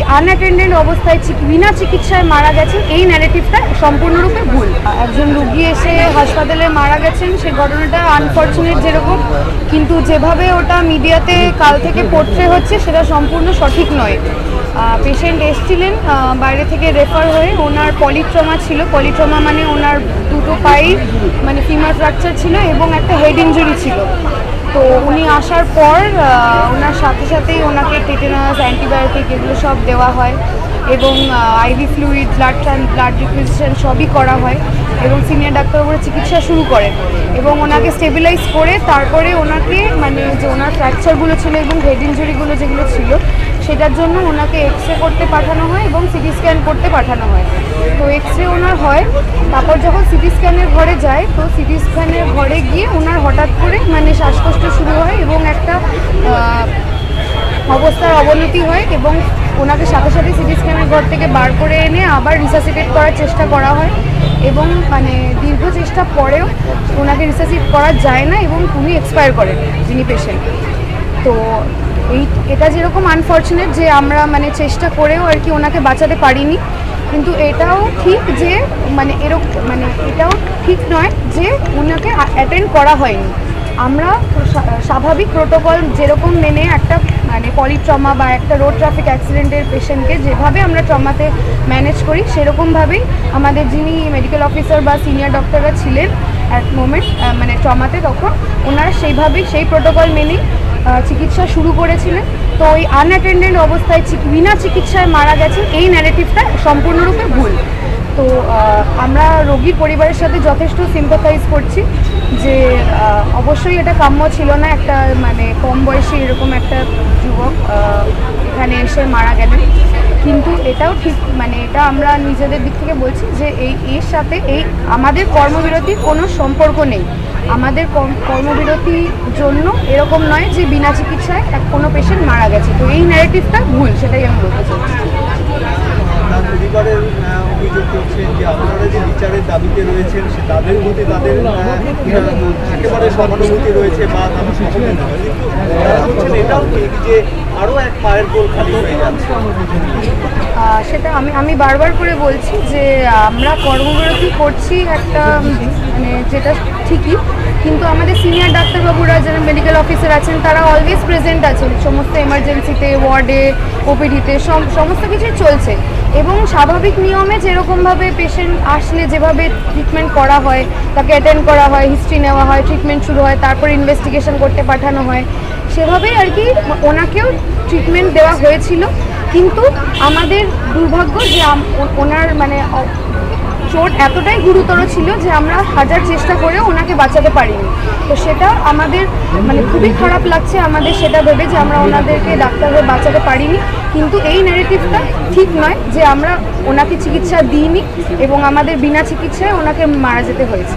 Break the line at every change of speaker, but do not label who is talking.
ওই আনঅ্যাটেন্ডেড অবস্থায় বিনা চিকিৎসায় মারা গেছেন, এই ন্যারেটিভটা সম্পূর্ণরূপে ভুল। একজন রুগী এসে হাসপাতালে মারা গেছেন, সে ঘটনাটা আনফর্চুনেট যেরকম, কিন্তু যেভাবে ওটা মিডিয়াতে কাল থেকে পোট্রে হচ্ছে, সেটা সম্পূর্ণ সঠিক নয়। পেশেন্ট এসছিলেন বাইরে থেকে রেফার হয়ে ওনার পলিট্রমা ছিল। পলিট্রমা মানে ওনার দুটো পায়ে মানে ফিমার ফ্র্যাকচার ছিল এবং একটা হেড ইনজুরি ছিল। তো উনি আসার পর ওনার সাথে সাথেই ওনাকে টেটেনাস অ্যান্টিবায়োটিক এগুলো সব দেওয়া হয় এবং IV fluid blood blood requisition সবই করা হয় এবং সিনিয়র ডাক্তার ওপরে চিকিৎসা শুরু করেন এবং ওনাকে স্টেবিলাইজ করে তারপরে ওনাকে মানে যে ওনার ফ্র্যাকচারগুলো ছিল এবং হেড ইঞ্জুরিগুলো যেগুলো ছিল সেটার জন্য ওনাকে এক্স রে করতে পাঠানো হয় এবং সিটি স্ক্যান করতে পাঠানো হয়। তো এক্স রে ওনার হয়, তারপর যখন সিটি স্ক্যানের ঘরে যায়, তো সিটি স্ক্যানের ঘরে গিয়ে ওনার হঠাৎ করে মানে শ্বাসকষ্ট শুরু হয় এবং একটা অবস্থার অবনতি হয় এবং ওনাকে সাথে সাথে সিটি স্ক্যানের ঘর থেকে বার করে এনে আবার রিসাসিটেট করার চেষ্টা করা হয় এবং মানে দীর্ঘ চেষ্টা পরেও ওনাকে রিসাসিট করা যায় না এবং উনি এক্সপায়ার করেন, যিনি পেশেন্ট তো এই এটা যেরকম আনফর্চুনেট যে আমরা মানে চেষ্টা করেও আর কি ওনাকে বাঁচাতে পারিনি। কিন্তু এটাও ঠিক যে মানে এরকম মানে এটাও ঠিক নয় যে ওনাকে অ্যাটেন্ড করা হয়নি। আমরা স্বাভাবিক প্রোটোকল যেরকম মেনে একটা মানে পলিট্রমা বা একটা রোড ট্রাফিক অ্যাক্সিডেন্টের পেশেন্টকে যেভাবে আমরা ট্রমাতে ম্যানেজ করি, সেরকমভাবেই আমাদের যিনি মেডিকেল অফিসার বা সিনিয়র ডক্টররা ছিলেন অ্যাট মোমেন্ট মানে ট্রমাতে তখন ওনারা সেইভাবেই সেই প্রোটোকল মেনেই চিকিৎসা শুরু করেছিলেন। তো ওই আনঅ্যাটেন্ডেড অবস্থায় বিনা চিকিৎসায় মারা গেছেন। এই ন্যারেটিভটা সম্পূর্ণরূপে ভুল। তো আমরা রোগীর পরিবারের সাথে যথেষ্ট সিম্পাথাইজ করছি যে অবশ্যই এটা কাম্য ছিল না একটা মানে কম বয়সী এরকম একটা যুবক এখানে এসে মারা গেলেন। কিন্তু এটাও ঠিক মানে এটা আমরা নিজেদের দিক থেকে বলছি যে এই, এর সাথে এই আমাদের কর্মবিরতির কোনো সম্পর্ক নেই। আমাদের কর্ম- কর্মবিরতির জন্য এরকম নয় যে বিনা চিকিৎসায় এক কোনো পেশেন্ট মারা গেছে। তো এই ন্যারেটিভটা ভুল, সেটাই আমি বলতে চাইছি।
পরিবারের অভিযোগ করছেন যে আপনারা যে বিচারের দাবিতে রয়েছেন, সে তাদের প্রতি তাদের একেবারে সহানুভূতি রয়েছে বা তারা সহমত এটাও ঠিক যে আরও এক পায়ের
সেটা আমি আমি বারবার করে বলছি যে আমরা কর্মবিরতি করছি একটা মানে যেটা ঠিকই কিন্তু আমাদের সিনিয়র ডাক্তারবাবুরা যারা মেডিকেল অফিসার আছেন, তারা অলওয়েজ প্রেজেন্ট আছেন। সমস্ত এমার্জেন্সিতে ওয়ার্ডে ওপিডিতে সমস্ত কিছুই চলছে। এবং স্বাভাবিক নিয়মে যেরকমভাবে পেশেন্ট আসলে যেভাবে ট্রিটমেন্ট করা হয়, তাকে অ্যাটেন্ড করা হয় হিস্ট্রি নেওয়া হয় ট্রিটমেন্ট শুরু হয়, তারপর ইনভেস্টিগেশন করতে পাঠানো হয়, সেভাবেই আর কি ওনাকেও ট্রিটমেন্ট দেওয়া হয়েছিল। কিন্তু আমাদের দুর্ভাগ্য যে ওনার মানে চোট এতটাই গুরুতর ছিল যে আমরা হাজার চেষ্টা করেও ওনাকে বাঁচাতে পারিনি। তো সেটা আমাদের মানে খুবই খারাপ লাগছে আমাদের সেটা ভেবে যে আমরা ওনাদেরকে ডাক্তারদের বাঁচাতে পারিনি। কিন্তু এই নেগেটিভটা ঠিক নয় যে আমরা ওনাকে চিকিৎসা দিইনি এবং আমাদের বিনা চিকিৎসায় ওনাকে মারা যেতে হয়েছে।